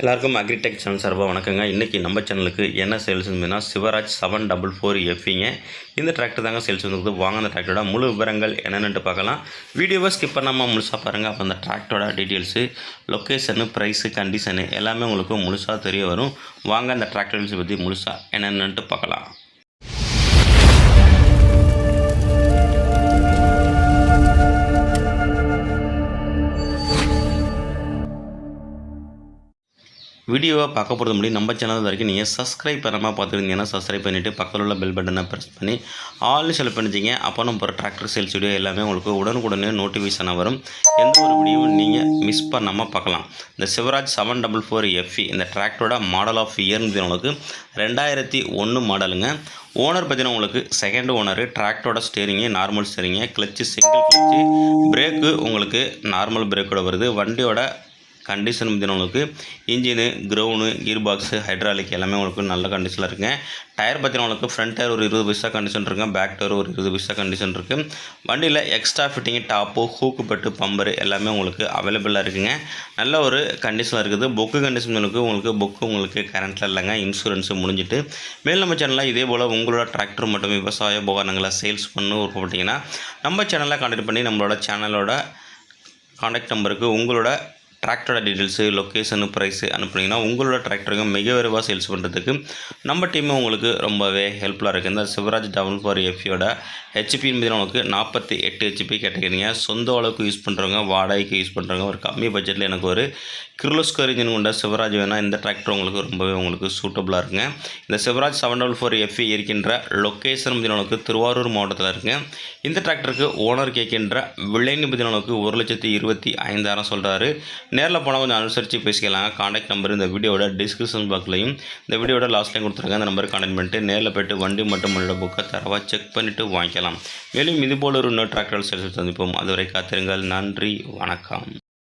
எல்லாருக்கும் agritech channel சார்பாக வணக்கங்க. இன்றைக்கி நம்ம சேனலுக்கு என்ன சேல்ஸ் இருந்ததுன்னா சிவராஜ் செவன் டபுள் ஃபோர் எஃப்இங்க இந்த டிராக்டர் தாங்க சேல்ஸ் வந்துருக்குது. வாங்க அந்த டிராக்டரோட முழு விவரங்கள் என்னென்னு பார்க்கலாம். வீடியோவை ஸ்கிப் பண்ணாமல் முழுசாக பாருங்கள் அப்போ அந்த டிராக்டரோட டீட்டெயில்ஸு லொக்கேஷனு ப்ரைஸு கண்டிஷனு எல்லாமே உங்களுக்கு முழுசாக தெரிய வரும். வாங்க அந்த டிராக்டர்ஸ் பற்றி முழுசாக என்னென்னுட்டு பார்க்கலாம். வீடியோவை பார்க்க போகிறது முடியும் நம்ம சேனல் வரைக்கும் நீங்கள் சப்ஸ்கிரைப் பண்ணாமல் பார்த்துருந்தீங்கன்னா சப்ஸ்கிரைப் பண்ணிவிட்டு பக்கத்தில் உள்ள பெல் பட்டனை ப்ரெஸ் பண்ணி ஆல்னு செலக்ட் பண்ணிச்சிங்க அப்போ நம்ம போகிற டிராக்டர் சேல்ஸ் வீடியோ எல்லாமே உங்களுக்கு உடனுக்குடனே நோட்டிஃபிகேஷனாக வரும். எந்த ஒரு வீடியோவும் நீங்கள் மிஸ் பண்ணாமல் பார்க்கலாம். இந்த Swaraj seven double four FE இந்த டிராக்டரோட மாடல் ஆஃப் இயர்னு உங்களுக்கு ரெண்டாயிரத்தி ஒன்று மாடலுங்க ஓனர் பார்த்தீங்கன்னா உங்களுக்கு செகண்ட் ஓனரு டிராக்டரோட steering normal steering clutch single clutch brake உங்களுக்கு நார்மல் பிரேக்கோட வருது. வண்டியோட கண்டிஷன் பார்த்தீங்கன்னா உங்களுக்கு engine crown gear box hydraulic எல்லாமே உங்களுக்கு நல்ல கண்டிஷனில் இருக்குங்க டயர் பார்த்தீங்கன்னா உங்களுக்கு ஃப்ரண்ட் டயர் ஒரு இருபது பைசா கண்டிஷன் இருக்குது பேக் டயர் ஒரு இருபது பைசா கண்டிஷன் இருக்குது வண்டியில் எக்ஸ்ட்ரா ஃபிட்டிங்கு டாப்பு ஹூக்கு பட்டு பம்பர் எல்லாமே உங்களுக்கு அவைலபிளாக இருக்குங்க. நல்ல ஒரு கண்டிஷனில் இருக்குது. புக்கு கண்டிஷன் உங்களுக்கு உங்களுக்கு புக்கு உங்களுக்கு கரண்ட்டில் இல்லைங்க. இன்சூரன்ஸு முடிஞ்சிட்டு மேல் நம்ம சேனலில் இதே போல் உங்களோட டிராக்டர் மற்றும் விவசாய உபகரணங்களை சேல்ஸ் பண்ணு விருப்பப்பட்டீங்கன்னா நம்ம சேனலில் கான்டாக்ட் பண்ணி நம்மளோட சேனலோட காண்டாக்ட் நம்பருக்கு உங்களோட டிராக்டரோட டீட்டெயில்ஸு லொக்கேஷனு ப்ரைஸு அனுப்புனீங்கன்னா உங்களோட டிராக்டருக்கு மிக விரைவாக சேல்ஸ் பண்ணுறதுக்கு நம்ம டீமே உங்களுக்கு ரொம்பவே ஹெல்ப்ஃபுல்லாக இருக்குது இந்த சிவராஜ் டபுள் ஃபோர் எஃபியோட ஹெச்பி என்பதில் உங்களுக்கு நாற்பத்தி எட்டு ஹெச்பி கேட்டகிறீங்க சொந்த அளவுக்கு யூஸ் பண்ணுறவங்க வாடகைக்கு யூஸ் பண்ணுறவங்க ஒரு கம்மி பட்ஜெட்டில் எனக்கு ஒரு கிர்லோஸ்கர் இன்ஜின் கொண்ட சிவராஜ் வேணால் இந்த டிராக்டர் உங்களுக்கு ரொம்பவே உங்களுக்கு சூட்டபுளாக இருக்குங்க. இந்த Swaraj seven double four FE இருக்கின்ற லொக்கேஷன் பதினொன்று திருவாரூர் மாவட்டத்தில் இருக்குங்க. இந்த டிராக்டருக்கு ஓனர் கேட்கின்ற விலைன்னு அளவுக்கு ஒரு லட்சத்தி இருபத்தி ஐந்தாயிரம் சொல்கிறாரு நேரில் போனால் கொஞ்சம் அனுசரித்து பேசிக்கலாங்க. காண்டாக்ட் நம்பர் இந்த வீடியோட டிஸ்கிரிப்ஷன் பாக்ஸ்லையும் இந்த வீடியோட லாஸ்ட்லையும் கொடுத்துருங்க. அந்த நம்பர் காண்டாக்ட் பண்ணிட்டு நேரில் போய்ட்டு வண்டி மட்டும் உள்ள புக்கை தரவாக செக் பண்ணிவிட்டு வாங்கிக்கலாம். மேலும் இதுபோல் ஒரு இன்னொரு டிராக்டர் சேல்ஸ் சந்திப்போம். அதுவரை காத்திருங்கள். நன்றி. வணக்கம்.